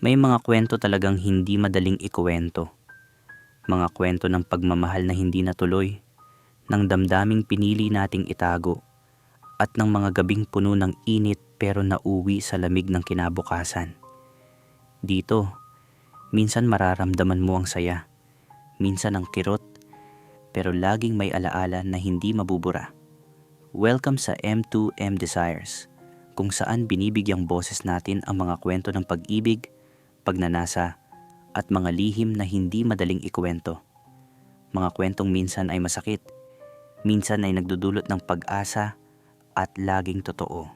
May mga kwento talagang hindi madaling ikuwento. Mga kwento ng pagmamahal na hindi natuloy, ng damdaming pinili nating itago, at ng mga gabing puno ng init pero nauwi sa lamig ng kinabukasan. Dito, minsan mararamdaman mo ang saya, minsan ang kirot, pero laging may alaala na hindi mabubura. Welcome sa M2M Desires, kung saan binibigyang boses natin ang mga kwento ng pag-ibig, pagnanasa, at mga lihim na hindi madaling ikuwento. Mga kwentong minsan ay masakit, minsan ay nagdudulot ng pag-asa at laging totoo.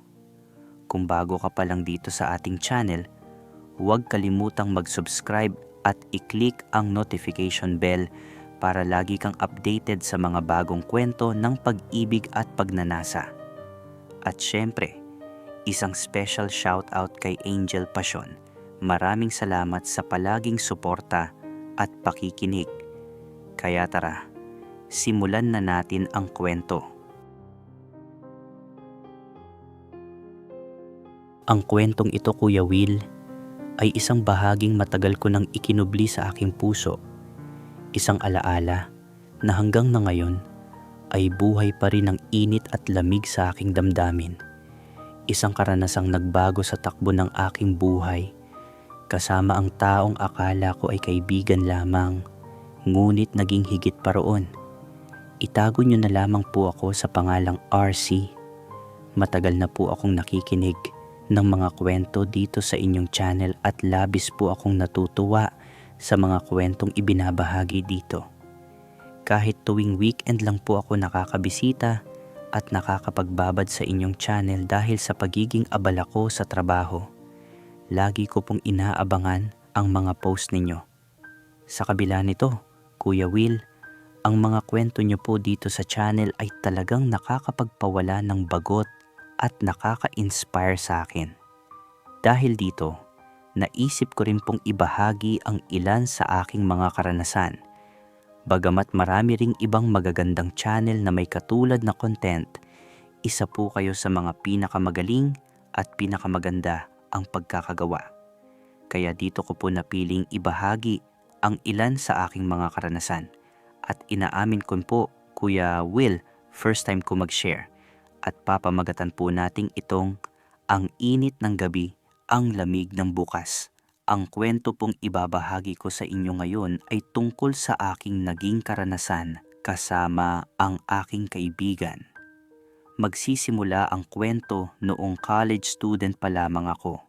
Kung bago ka pa lang dito sa ating channel, huwag kalimutang mag-subscribe at i-click ang notification bell para lagi kang updated sa mga bagong kwento ng pag-ibig at pagnanasa. At syempre, isang special shoutout kay Angel Passion. Maraming salamat sa palaging suporta at pakikinig. Kaya tara, simulan na natin ang kwento. Ang kwentong ito, Kuya Will, ay isang bahaging matagal ko nang ikinubli sa aking puso. Isang alaala na hanggang na ngayon ay buhay pa rin ang init at lamig sa aking damdamin. Isang karanasang nagbago sa takbo ng aking buhay kasama ang taong akala ko ay kaibigan lamang, ngunit naging higit pa roon. Itago niyo na lamang po ako sa pangalang RC. Matagal na po akong nakikinig ng mga kwento dito sa inyong channel at labis po akong natutuwa sa mga kwentong ibinabahagi dito. Kahit tuwing weekend lang po ako nakakabisita at nakakapagbabad sa inyong channel dahil sa pagiging abala ko sa trabaho lagi ko pong inaabangan ang mga post ninyo. Sa kabila nito, Kuya Will, ang mga kwento nyo po dito sa channel ay talagang nakakapagpawala ng bagot at nakaka-inspire sa akin. Dahil dito, naisip ko rin pong ibahagi ang ilan sa aking mga karanasan. Bagamat marami ring ibang magagandang channel na may katulad na content, isa po kayo sa mga pinakamagaling at pinakamaganda ang pagkakagawa. Kaya dito ko po napiling ibahagi ang ilan sa aking mga karanasan. At inaamin ko po, Kuya Will, first time ko mag-share. At papamagatan po nating itong Ang Init ng Gabi, Ang Lamig ng Bukas. Ang kwento pong ibabahagi ko sa inyo ngayon ay tungkol sa aking naging karanasan kasama ang aking kaibigan magsisimula ang kwento noong college student pa lamang ako.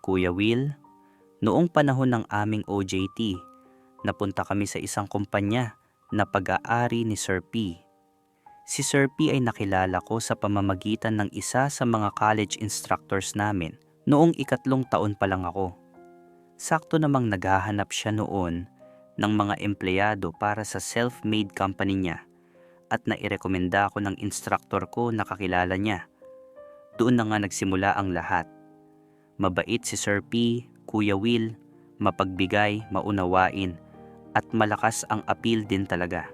Kuya Will, noong panahon ng aming OJT, napunta kami sa isang kumpanya na pag-aari ni Sir P. Si Sir P ay nakilala ko sa pamamagitan ng isa sa mga college instructors namin noong ikatlong taon pa lang ako. Sakto namang naghahanap siya noon ng mga empleyado para sa self-made company niya at nairekomenda ko ng instructor ko na kakilala niya. Doon na nga nagsimula ang lahat. Mabait si Sir P, Kuya Will, mapagbigay, maunawain, at malakas ang appeal din talaga.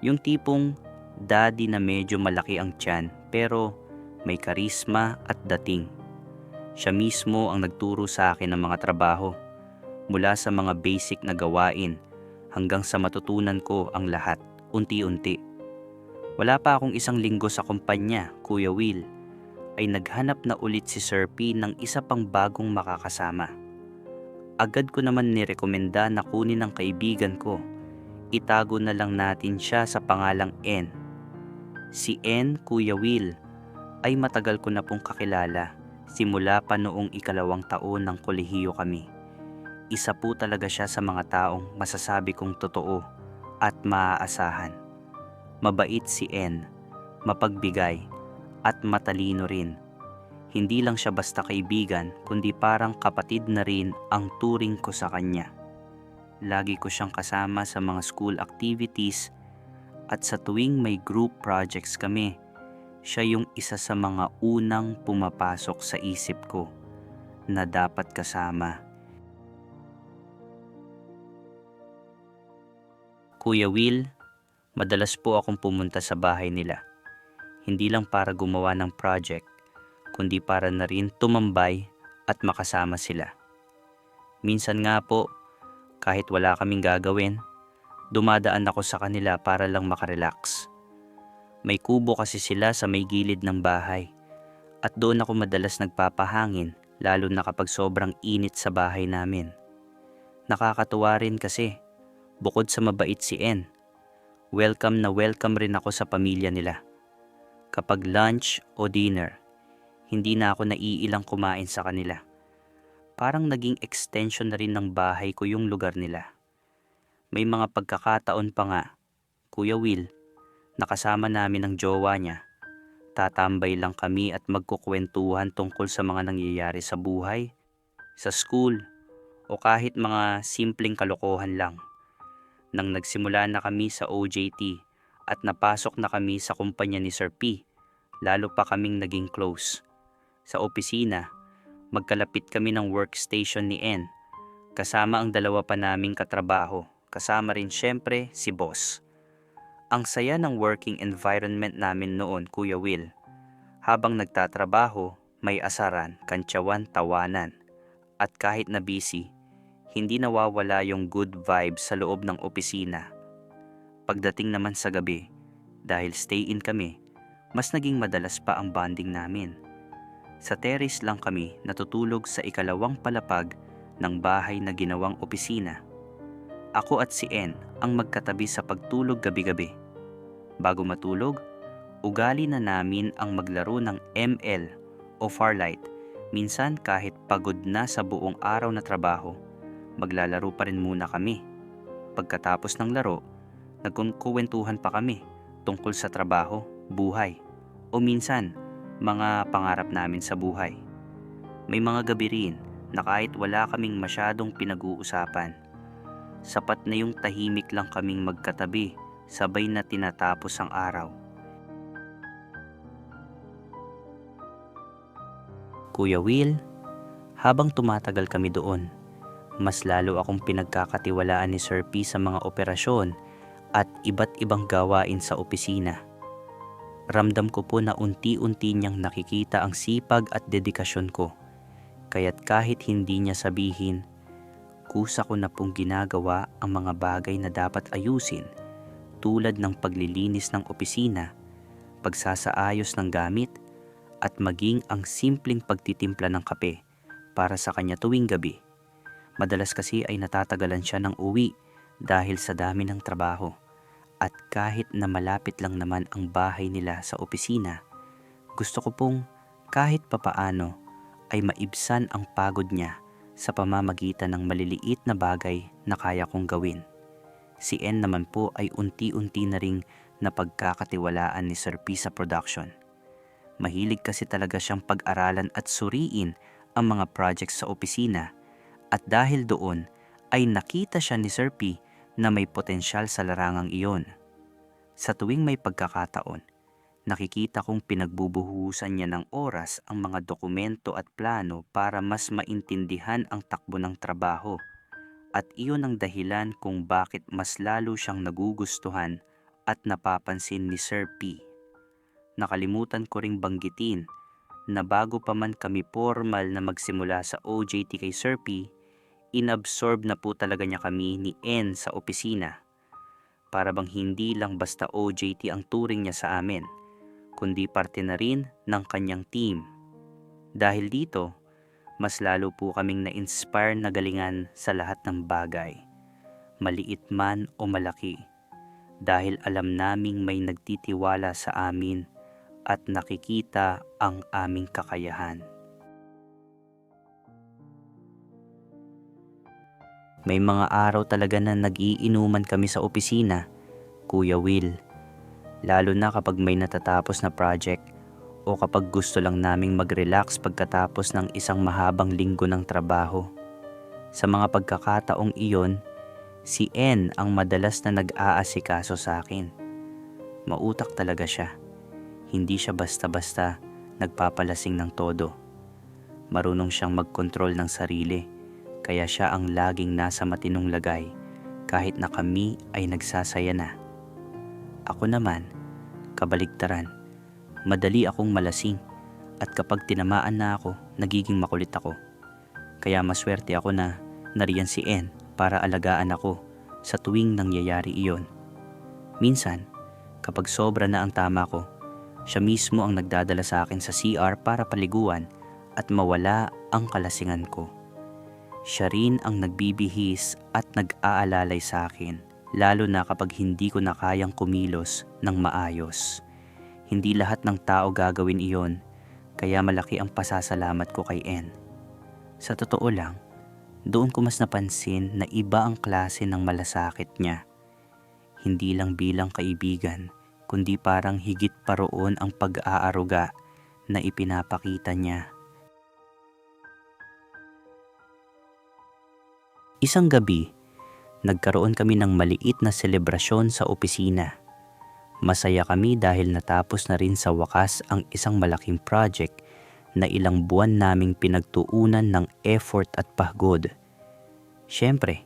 Yung tipong daddy na medyo malaki ang tiyan pero may karisma at dating. Siya mismo ang nagturo sa akin ng mga trabaho mula sa mga basic na gawain hanggang sa matutunan ko ang lahat unti-unti. Wala pa akong isang linggo sa kumpanya, Kuya Will, ay naghanap na ulit si Sir P ng isa pang bagong makakasama. Agad ko naman nirekomenda na kunin ng kaibigan ko. Itago na lang natin siya sa pangalang N. Si N, Kuya Will, ay matagal ko na pong kakilala simula pa noong ikalawang taon ng kolehiyo kami. Isa po talaga siya sa mga taong masasabi kong totoo at maaasahan. Mabait si N, mapagbigay at matalino rin. Hindi lang siya basta kaibigan, kundi parang kapatid na rin ang turing ko sa kanya. Lagi ko siyang kasama sa mga school activities at sa tuwing may group projects kami, siya yung isa sa mga unang pumapasok sa isip ko na dapat kasama. Kuya Will, madalas po akong pumunta sa bahay nila hindi lang para gumawa ng project, kundi para na rin tumambay at makasama sila. Minsan nga po, kahit wala kaming gagawin, dumadaan ako sa kanila para lang makarelax. May kubo kasi sila sa may gilid ng bahay at doon ako madalas nagpapahangin lalo na kapag sobrang init sa bahay namin. Nakakatuwa rin kasi, bukod sa mabait si N, welcome na welcome rin ako sa pamilya nila. Kapag lunch o dinner, hindi na ako naiilang kumain sa kanila. Parang naging extension na rin ng bahay ko yung lugar nila. May mga pagkakataon pa nga, Kuya Will, nakasama namin ang jowa niya. Tatambay lang kami at magkukwentuhan tungkol sa mga nangyayari sa buhay, sa school, o kahit mga simpleng kalokohan lang. Nang nagsimula na kami sa OJT at napasok na kami sa kumpanya ni Sir P, lalo pa kaming naging close. Sa opisina, magkalapit kami ng workstation ni N. Kasama ang dalawa pa naming katrabaho, kasama rin syempre si boss. Ang saya ng working environment namin noon, Kuya Will. Habang nagtatrabaho, may asaran, kantsawan, tawanan. At kahit na busy, hindi nawawala yung good vibes sa loob ng opisina. Pagdating naman sa gabi, dahil stay in kami, mas naging madalas pa ang bonding namin. Sa terrace lang kami natutulog sa ikalawang palapag ng bahay na ginawang opisina. Ako at si N ang magkatabi sa pagtulog gabi-gabi. Bago matulog, ugali na namin ang maglaro ng ML o Farlight. Minsan kahit pagod na sa buong araw na trabaho, maglalaro pa rin muna kami. Pagkatapos ng laro, nagkukuwentuhan pa kami tungkol sa trabaho, buhay, o minsan mga pangarap namin sa buhay. May mga gabi rin na kahit wala kaming masyadong pinag-uusapan, sapat na yung tahimik lang kaming magkatabi sabay na tinatapos ang araw. Kuya Will, habang tumatagal kami doon, mas lalo akong pinagkakatiwalaan ni Sir P sa mga operasyon at iba't ibang gawain sa opisina. Ramdam ko po na unti-unti niyang nakikita ang sipag at dedikasyon ko. Kaya't kahit hindi niya sabihin, kusa ko na pong ginagawa ang mga bagay na dapat ayusin tulad ng paglilinis ng opisina, pagsasaayos ng gamit, at maging ang simpleng pagtitimpla ng kape para sa kanya tuwing gabi. Madalas kasi ay natatagalan siya ng uwi dahil sa dami ng trabaho. At kahit na malapit lang naman ang bahay nila sa opisina, gusto ko pong kahit papaano ay maibsan ang pagod niya sa pamamagitan ng maliliit na bagay na kaya kong gawin. Si N naman po ay unti-unti na ring napagkakatiwalaan ni Sir P sa production. Mahilig kasi talaga siyang pag-aralan at suriin ang mga projects sa opisina at dahil doon ay nakita siya ni Sir P na may potensyal sa larangang iyon. Sa tuwing may pagkakataon, nakikita kong pinagbubuhusan niya ng oras ang mga dokumento at plano para mas maintindihan ang takbo ng trabaho at iyon ang dahilan kung bakit mas lalo siyang nagugustuhan at napapansin ni Sir P. Nakalimutan ko ring banggitin na bago pa man kami formal na magsimula sa OJT kay Sir P, inabsorb na po talaga niya kami ni N sa opisina. Para bang hindi lang basta OJT ang turing niya sa amin, kundi parte na rin ng kanyang team. Dahil dito, mas lalo po kaming na-inspire na galingan sa lahat ng bagay, maliit man o malaki, dahil alam naming may nagtitiwala sa amin at nakikita ang aming kakayahan. May mga araw talaga na nag-iinuman kami sa opisina, Kuya Will. Lalo na kapag may natatapos na project o kapag gusto lang naming mag-relax pagkatapos ng isang mahabang linggo ng trabaho. Sa mga pagkakataong iyon, si N ang madalas na nag-aasikaso sa akin. Mautak talaga siya. Hindi siya basta-basta nagpapalasing ng todo. Marunong siyang mag-control ng sarili, kaya siya ang laging nasa matinong lagay kahit na kami ay nagsasaya na. Ako naman, kabaligtaran madali akong malasing At kapag tinamaan na ako, nagiging makulit ako. Kaya maswerte ako na nariyan si N para alagaan ako sa tuwing nangyayari iyon. Minsan, kapag sobra na ang tama ko, siya mismo ang nagdadala sa akin sa CR para paliguan at mawala ang kalasingan ko. Siya rin ang nagbibihis at nag-aalalay sa akin, lalo na kapag hindi ko na kayang kumilos ng maayos. Hindi lahat ng tao gagawin iyon, kaya malaki ang pasasalamat ko kay N. Sa totoo lang, doon ko mas napansin na iba ang klase ng malasakit niya. Hindi lang bilang kaibigan, kundi parang higit pa roon ang pag-aaruga na ipinapakita niya. Isang gabi, nagkaroon kami ng maliit na selebrasyon sa opisina. Masaya kami dahil natapos na rin sa wakas ang isang malaking project na ilang buwan naming pinagtuunan ng effort at pagod. Siyempre,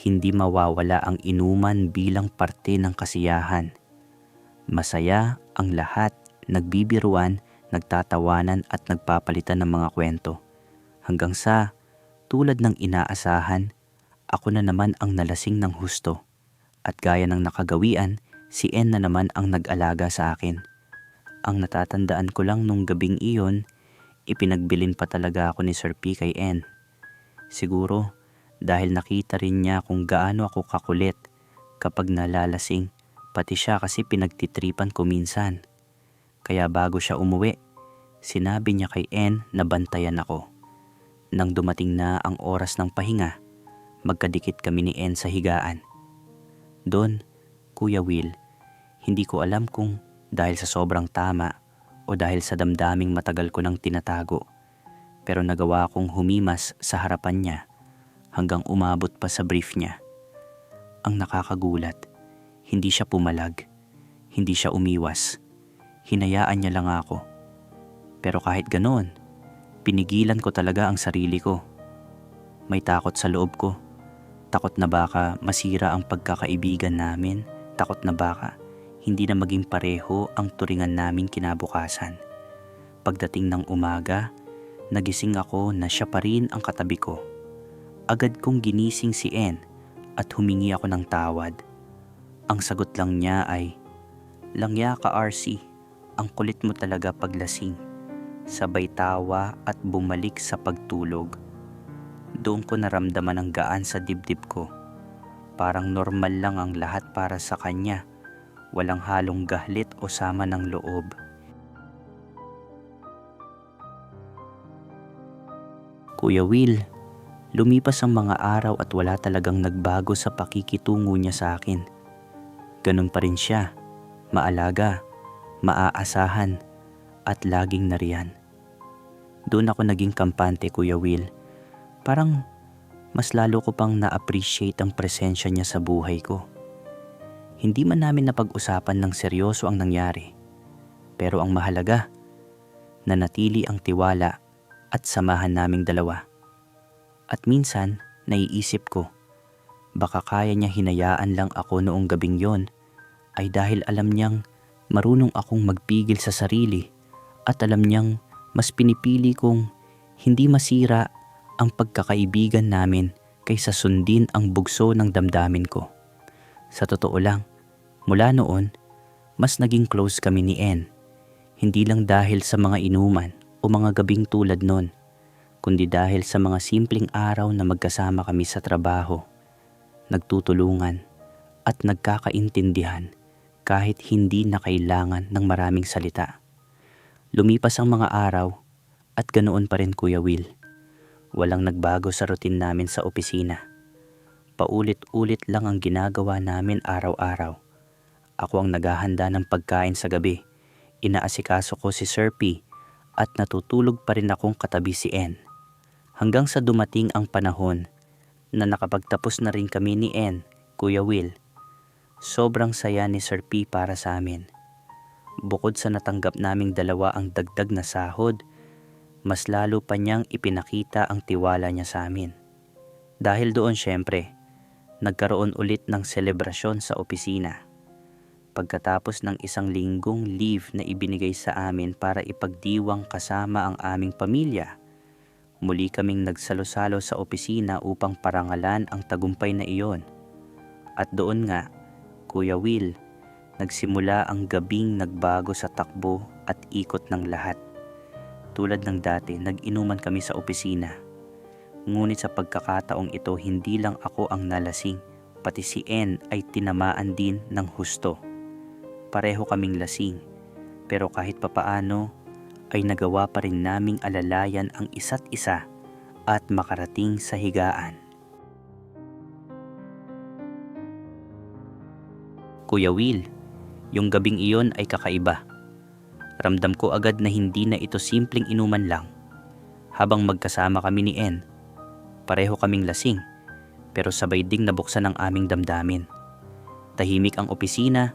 hindi mawawala ang inuman bilang parte ng kasiyahan. Masaya ang lahat, nagbibiruan, nagtatawanan at nagpapalitan ng mga kwento. Hanggang sa, tulad ng inaasahan, ako na naman ang nalasing ng husto. At gaya ng nakagawian, si N na naman ang nag-alaga sa akin. Ang natatandaan ko lang nung gabing iyon, ipinagbilin pa talaga ako ni Sir P kay N. Siguro dahil nakita rin niya kung gaano ako kakulit kapag nalalasing, pati siya kasi pinagtitripan ko minsan. Kaya bago siya umuwi, sinabi niya kay N na bantayan ako. Nang dumating na ang oras ng pahinga, magkadikit kami ni N sa higaan. Doon, Kuya Will, hindi ko alam kung dahil sa sobrang tama o dahil sa damdaming matagal ko nang tinatago. Pero nagawa kong humimas sa harapan niya hanggang umabot pa sa brief niya. Ang nakakagulat, hindi siya pumalag, hindi siya umiwas. Hinayaan niya lang ako. Pero kahit ganoon, pinigilan ko talaga ang sarili ko. May takot sa loob ko. Takot na baka masira ang pagkakaibigan namin. Takot na baka hindi na maging pareho ang turingan namin kinabukasan. Pagdating ng umaga, nagising ako na siya pa rin ang katabi ko. Agad kong ginising si N at humingi ako ng tawad. Ang sagot lang niya ay, Langya ka RC, ang kulit mo talaga paglasing. Sabay tawa at bumalik sa pagtulog. Doon ko naramdaman ang gaan sa dibdib ko. Parang normal lang ang lahat para sa kanya walang halong gahlit o sama ng loob. Kuya Will, lumipas ang mga araw at wala talagang nagbago sa pakikitungo niya sa akin. Ganun pa rin siya, maalaga, maaasahan, at laging nariyan. Doon ako naging kampante, Kuya Will. Parang mas lalo ko pang na-appreciate ang presensya niya sa buhay ko. Hindi man namin napag-usapan ng seryoso ang nangyari. Pero ang mahalaga, nanatili ang tiwala at samahan naming dalawa. At minsan, naiisip ko, baka kaya niya hinayaan lang ako noong gabing yon ay dahil alam niyang marunong akong magpigil sa sarili at alam niyang mas pinipili kong hindi masira ang pagkakaibigan namin kaysa sundin ang bugso ng damdamin ko. Sa totoo lang, Mula noon, mas naging close kami ni N. Hindi lang dahil sa mga inuman o mga gabing tulad nun, kundi dahil sa mga simpleng araw na magkasama kami sa trabaho, nagtutulungan at nagkakaintindihan kahit hindi na kailangan ng maraming salita. Lumipas ang mga araw at ganoon pa rin Kuya Will. Walang nagbago sa routine namin sa opisina. Paulit-ulit lang ang ginagawa namin araw-araw ako ang naghahanda ng pagkain sa gabi. Inaasikaso ko si Sir P at natutulog pa rin akong katabi si N. Hanggang sa dumating ang panahon na nakapagtapos na rin kami ni N, Kuya Will. Sobrang saya ni Sir P para sa amin. Bukod sa natanggap naming dalawa ang dagdag na sahod, mas lalo pa niyang ipinakita ang tiwala niya sa amin. Dahil doon syempre, nagkaroon ulit ng selebrasyon sa opisina. Pagkatapos ng isang linggong leave na ibinigay sa amin para ipagdiwang kasama ang aming pamilya, muli kaming nagsalo-salo sa opisina upang parangalan ang tagumpay na iyon. At doon nga, Kuya Will, nagsimula ang gabing nagbago sa takbo at ikot ng lahat. Tulad ng dati, nag-inuman kami sa opisina. Ngunit sa pagkakataong ito, hindi lang ako ang nalasing, pati si N ay tinamaan din ng husto. Pareho kaming lasing, pero kahit papaano ay nagawa pa rin naming alalayan ang isa't isa at makarating sa higaan. Kuya Will, yung gabing iyon ay kakaiba. Ramdam ko agad na hindi na ito simpleng inuman lang. Habang magkasama kami ni N, pareho kaming lasing, pero sabay ding nabuksan ang aming damdamin. Tahimik ang opisina,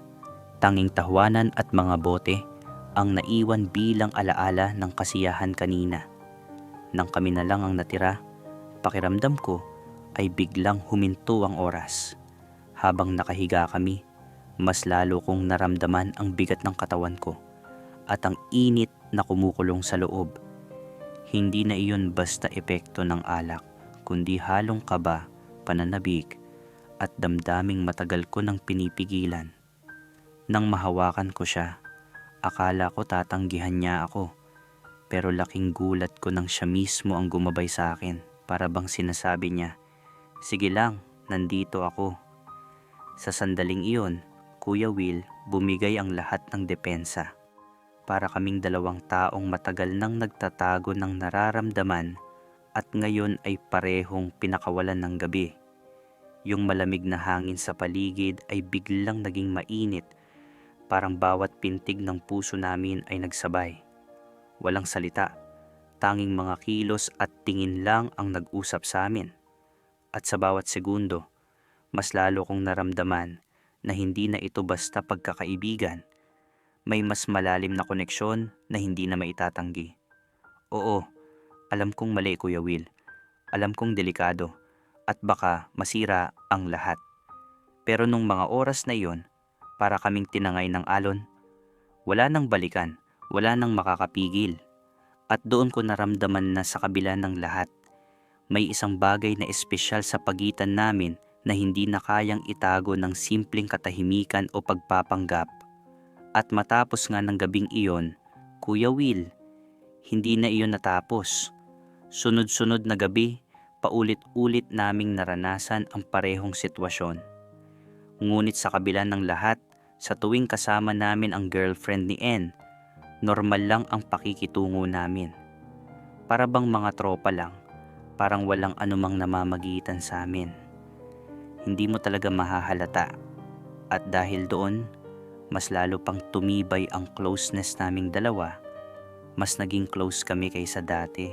tanging tahuanan at mga bote ang naiwan bilang alaala ng kasiyahan kanina. Nang kami na lang ang natira, pakiramdam ko ay biglang huminto ang oras. Habang nakahiga kami, mas lalo kong naramdaman ang bigat ng katawan ko at ang init na kumukulong sa loob. Hindi na iyon basta epekto ng alak, kundi halong kaba, pananabik, at damdaming matagal ko nang pinipigilan. Nang mahawakan ko siya, akala ko tatanggihan niya ako. Pero laking gulat ko nang siya mismo ang gumabay sa akin para bang sinasabi niya, Sige lang, nandito ako. Sa sandaling iyon, Kuya Will bumigay ang lahat ng depensa. Para kaming dalawang taong matagal nang nagtatago ng nararamdaman at ngayon ay parehong pinakawalan ng gabi. Yung malamig na hangin sa paligid ay biglang naging mainit Parang bawat pintig ng puso namin ay nagsabay. Walang salita, tanging mga kilos at tingin lang ang nag-usap sa amin. At sa bawat segundo, mas lalo kong naramdaman na hindi na ito basta pagkakaibigan. May mas malalim na koneksyon na hindi na maitatanggi. Oo, alam kong mali Kuya Will. Alam kong delikado at baka masira ang lahat. Pero nung mga oras na iyon, para kaming tinangay ng alon. Wala nang balikan, wala nang makakapigil. At doon ko naramdaman na sa kabila ng lahat, may isang bagay na espesyal sa pagitan namin na hindi na kayang itago ng simpleng katahimikan o pagpapanggap. At matapos nga ng gabing iyon, Kuya Will, hindi na iyon natapos. Sunod-sunod na gabi, paulit-ulit naming naranasan ang parehong sitwasyon. Ngunit sa kabila ng lahat, sa tuwing kasama namin ang girlfriend ni N, normal lang ang pakikitungo namin. Para bang mga tropa lang, parang walang anumang namamagitan sa amin. Hindi mo talaga mahahalata. At dahil doon, mas lalo pang tumibay ang closeness naming dalawa. Mas naging close kami kaysa dati.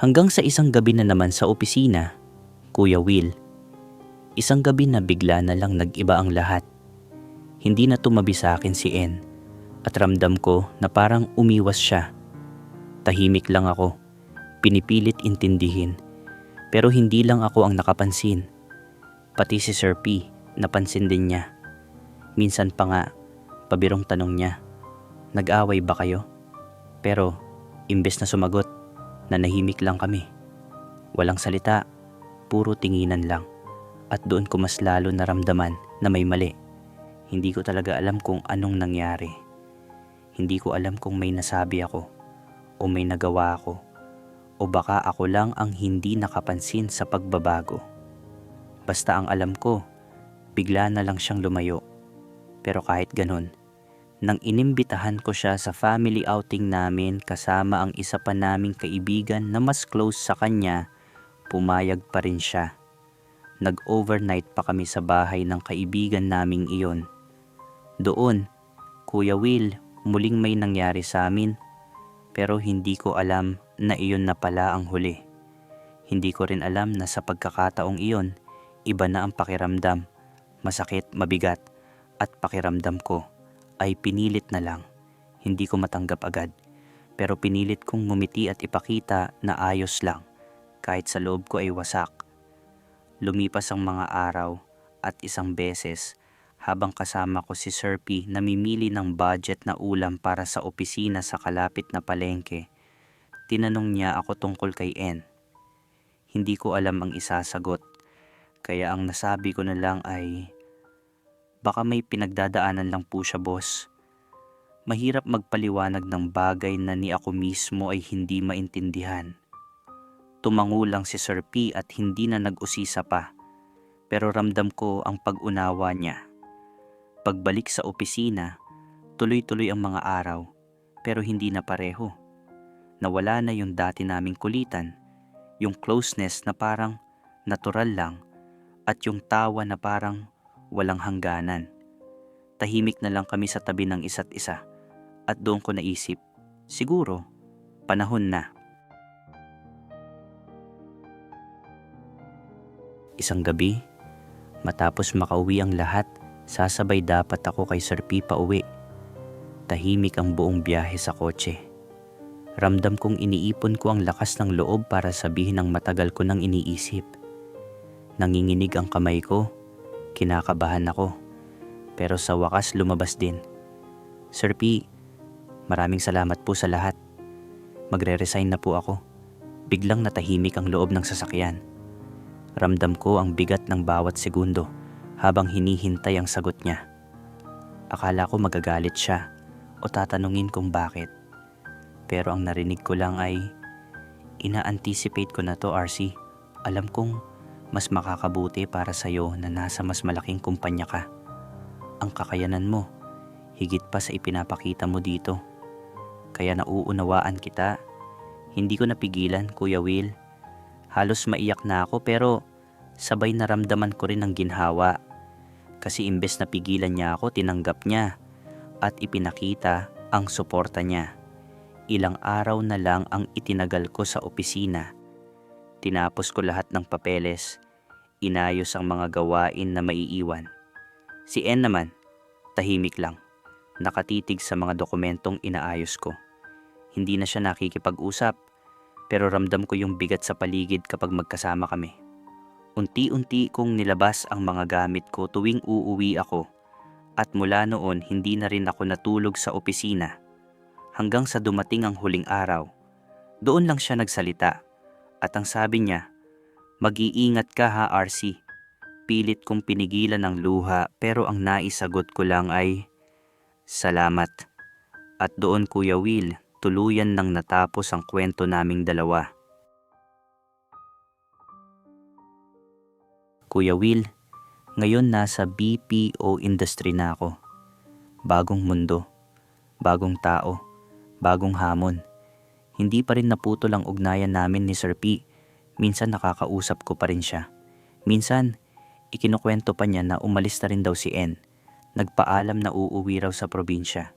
Hanggang sa isang gabi na naman sa opisina, Kuya Will, Isang gabi na bigla na lang nag-iba ang lahat. Hindi na tumabi sa akin si N at ramdam ko na parang umiwas siya. Tahimik lang ako, pinipilit intindihin. Pero hindi lang ako ang nakapansin. Pati si Sir P, napansin din niya. Minsan pa nga, pabirong tanong niya, nag-away ba kayo? Pero, imbes na sumagot, nanahimik lang kami. Walang salita, puro tinginan lang at doon ko mas lalo naramdaman na may mali. Hindi ko talaga alam kung anong nangyari. Hindi ko alam kung may nasabi ako o may nagawa ako o baka ako lang ang hindi nakapansin sa pagbabago. Basta ang alam ko, bigla na lang siyang lumayo. Pero kahit ganun, nang inimbitahan ko siya sa family outing namin kasama ang isa pa naming kaibigan na mas close sa kanya, pumayag pa rin siya. Nag-overnight pa kami sa bahay ng kaibigan naming iyon. Doon, Kuya Will, muling may nangyari sa amin. Pero hindi ko alam na iyon na pala ang huli. Hindi ko rin alam na sa pagkakataong iyon, iba na ang pakiramdam, masakit, mabigat, at pakiramdam ko ay pinilit na lang. Hindi ko matanggap agad, pero pinilit kong ngumiti at ipakita na ayos lang, kahit sa loob ko ay wasak. Lumipas ang mga araw at isang beses habang kasama ko si Sir P namimili ng budget na ulam para sa opisina sa kalapit na palengke, tinanong niya ako tungkol kay N. Hindi ko alam ang isasagot, kaya ang nasabi ko na lang ay, baka may pinagdadaanan lang po siya boss. Mahirap magpaliwanag ng bagay na ni ako mismo ay hindi maintindihan. Tumango lang si Sir P at hindi na nag-usisa pa, pero ramdam ko ang pag-unawa niya. Pagbalik sa opisina, tuloy-tuloy ang mga araw, pero hindi na pareho. Nawala na yung dati naming kulitan, yung closeness na parang natural lang, at yung tawa na parang walang hangganan. Tahimik na lang kami sa tabi ng isa't isa, at doon ko naisip, siguro, panahon na. Isang gabi, matapos makauwi ang lahat, sasabay dapat ako kay Sir P pa uwi. Tahimik ang buong biyahe sa kotse. Ramdam kong iniipon ko ang lakas ng loob para sabihin ang matagal ko nang iniisip. Nanginginig ang kamay ko, kinakabahan ako, pero sa wakas lumabas din. Sir P, maraming salamat po sa lahat. Magre-resign na po ako. Biglang natahimik ang loob ng sasakyan. Ramdam ko ang bigat ng bawat segundo habang hinihintay ang sagot niya. Akala ko magagalit siya o tatanungin kung bakit. Pero ang narinig ko lang ay, ina-anticipate ko na to RC. Alam kong mas makakabuti para sa'yo na nasa mas malaking kumpanya ka. Ang kakayanan mo, higit pa sa ipinapakita mo dito. Kaya nauunawaan kita. Hindi ko napigilan, Kuya Will. Halos maiyak na ako pero sabay naramdaman ko rin ang ginhawa. Kasi imbes na pigilan niya ako, tinanggap niya at ipinakita ang suporta niya. Ilang araw na lang ang itinagal ko sa opisina. Tinapos ko lahat ng papeles, inayos ang mga gawain na maiiwan. Si N naman, tahimik lang, nakatitig sa mga dokumentong inaayos ko. Hindi na siya nakikipag-usap pero ramdam ko yung bigat sa paligid kapag magkasama kami. Unti-unti kong nilabas ang mga gamit ko tuwing uuwi ako at mula noon hindi na rin ako natulog sa opisina hanggang sa dumating ang huling araw. Doon lang siya nagsalita at ang sabi niya, Mag-iingat ka ha RC. Pilit kong pinigilan ang luha pero ang naisagot ko lang ay, Salamat. At doon Kuya Will, tuluyan nang natapos ang kwento naming dalawa. Kuya Will, ngayon nasa BPO industry na ako. Bagong mundo, bagong tao, bagong hamon. Hindi pa rin naputol ang ugnayan namin ni Sir P. Minsan nakakausap ko pa rin siya. Minsan, ikinukwento pa niya na umalis na rin daw si N. Nagpaalam na uuwi raw sa probinsya.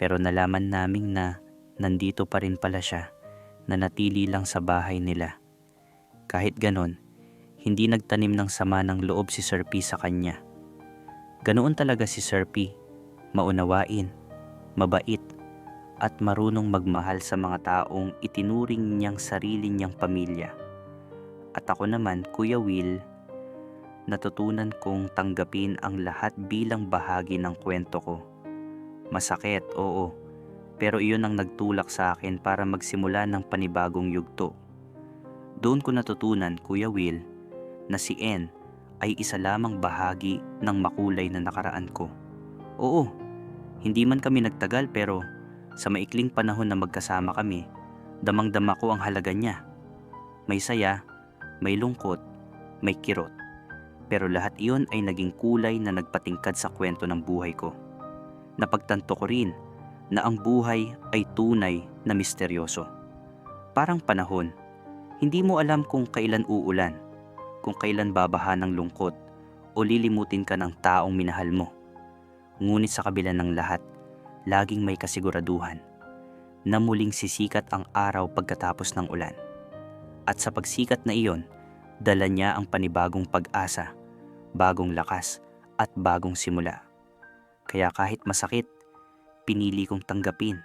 Pero nalaman naming na nandito pa rin pala siya, na natili lang sa bahay nila. Kahit ganon, hindi nagtanim ng sama ng loob si Sir P sa kanya. Ganoon talaga si Sir P, maunawain, mabait, at marunong magmahal sa mga taong itinuring niyang sarili niyang pamilya. At ako naman, Kuya Will, natutunan kong tanggapin ang lahat bilang bahagi ng kwento ko. Masakit, oo, pero iyon ang nagtulak sa akin para magsimula ng panibagong yugto. Doon ko natutunan, Kuya Will, na si N ay isa lamang bahagi ng makulay na nakaraan ko. Oo, hindi man kami nagtagal pero sa maikling panahon na magkasama kami, damang-dama ko ang halaga niya. May saya, may lungkot, may kirot. Pero lahat iyon ay naging kulay na nagpatingkad sa kwento ng buhay ko. Napagtanto ko rin na ang buhay ay tunay na misteryoso. Parang panahon, hindi mo alam kung kailan uulan, kung kailan babaha ng lungkot o lilimutin ka ng taong minahal mo. Ngunit sa kabila ng lahat, laging may kasiguraduhan na muling sisikat ang araw pagkatapos ng ulan. At sa pagsikat na iyon, dala niya ang panibagong pag-asa, bagong lakas at bagong simula. Kaya kahit masakit, pinili kong tanggapin.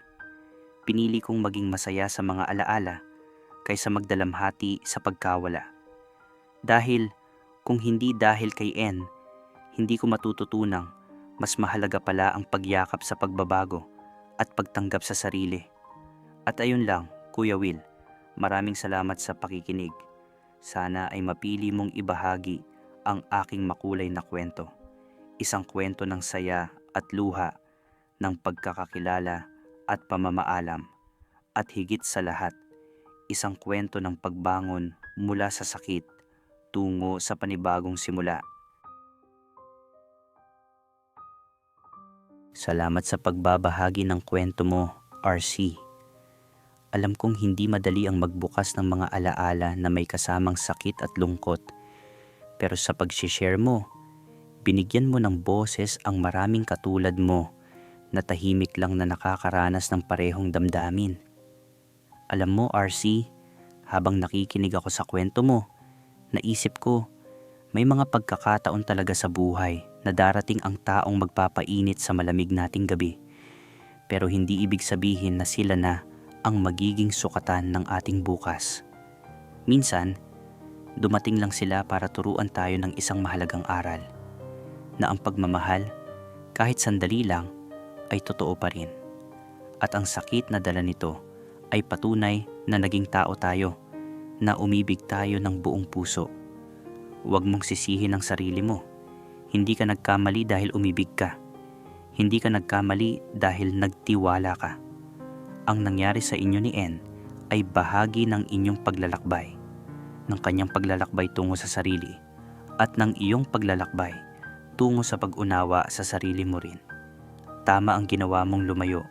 Pinili kong maging masaya sa mga alaala kaysa magdalamhati sa pagkawala. Dahil Kung hindi dahil kay N, hindi ko matututunang mas mahalaga pala ang pagyakap sa pagbabago at pagtanggap sa sarili. At ayun lang, Kuya Will, maraming salamat sa pakikinig. Sana ay mapili mong ibahagi ang aking makulay na kwento. Isang kwento ng saya at luha, ng pagkakakilala at pamamaalam. At higit sa lahat, isang kwento ng pagbangon mula sa sakit tungo sa panibagong simula. Salamat sa pagbabahagi ng kwento mo, RC. Alam kong hindi madali ang magbukas ng mga alaala na may kasamang sakit at lungkot. Pero sa pag-share mo, binigyan mo ng boses ang maraming katulad mo na tahimik lang na nakakaranas ng parehong damdamin. Alam mo, RC, habang nakikinig ako sa kwento mo, naisip ko, may mga pagkakataon talaga sa buhay na darating ang taong magpapainit sa malamig nating gabi. Pero hindi ibig sabihin na sila na ang magiging sukatan ng ating bukas. Minsan, dumating lang sila para turuan tayo ng isang mahalagang aral. Na ang pagmamahal, kahit sandali lang, ay totoo pa rin. At ang sakit na dala nito ay patunay na naging tao tayo, na umibig tayo ng buong puso. Huwag mong sisihin ang sarili mo. Hindi ka nagkamali dahil umibig ka. Hindi ka nagkamali dahil nagtiwala ka ang nangyari sa inyo ni N ay bahagi ng inyong paglalakbay, ng kanyang paglalakbay tungo sa sarili, at ng iyong paglalakbay tungo sa pag-unawa sa sarili mo rin. Tama ang ginawa mong lumayo.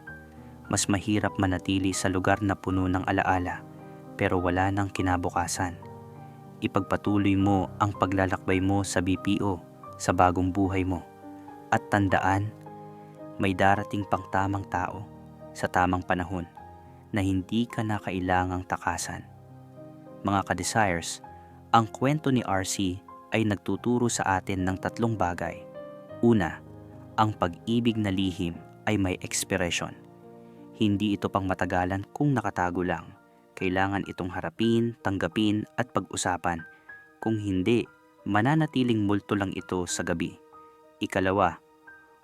Mas mahirap manatili sa lugar na puno ng alaala, pero wala ng kinabukasan. Ipagpatuloy mo ang paglalakbay mo sa BPO, sa bagong buhay mo. At tandaan, may darating pang tamang tao sa tamang panahon na hindi ka na kailangang takasan. Mga ka-desires, ang kwento ni RC ay nagtuturo sa atin ng tatlong bagay. Una, ang pag-ibig na lihim ay may expiration. Hindi ito pang matagalan kung nakatago lang. Kailangan itong harapin, tanggapin at pag-usapan. Kung hindi, mananatiling multo lang ito sa gabi. Ikalawa,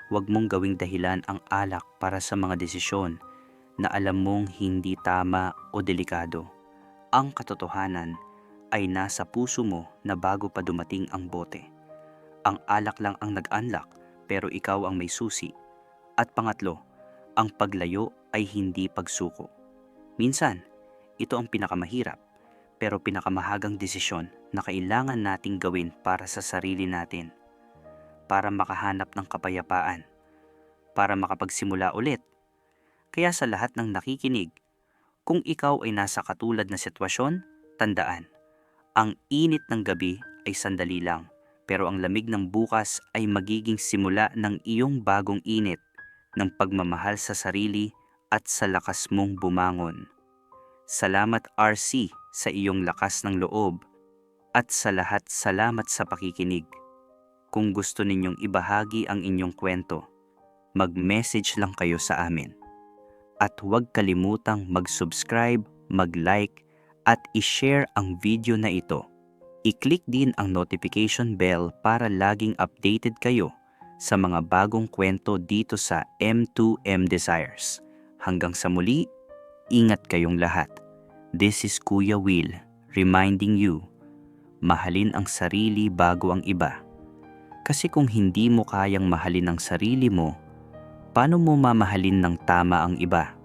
huwag mong gawing dahilan ang alak para sa mga desisyon na alam mong hindi tama o delikado. Ang katotohanan ay nasa puso mo na bago pa dumating ang bote. Ang alak lang ang nag-unlock pero ikaw ang may susi. At pangatlo, ang paglayo ay hindi pagsuko. Minsan, ito ang pinakamahirap pero pinakamahagang desisyon na kailangan nating gawin para sa sarili natin para makahanap ng kapayapaan, para makapagsimula ulit. Kaya sa lahat ng nakikinig, kung ikaw ay nasa katulad na sitwasyon, tandaan, ang init ng gabi ay sandali lang, pero ang lamig ng bukas ay magiging simula ng iyong bagong init ng pagmamahal sa sarili at sa lakas mong bumangon. Salamat RC sa iyong lakas ng loob at sa lahat salamat sa pakikinig. Kung gusto ninyong ibahagi ang inyong kwento, mag-message lang kayo sa amin. At huwag kalimutang mag-subscribe, mag-like, at i-share ang video na ito. I-click din ang notification bell para laging updated kayo sa mga bagong kwento dito sa M2M Desires. Hanggang sa muli, ingat kayong lahat. This is Kuya Will reminding you, mahalin ang sarili bago ang iba. Kasi kung hindi mo kayang mahalin ang sarili mo, paano mo mamahalin ng tama ang iba?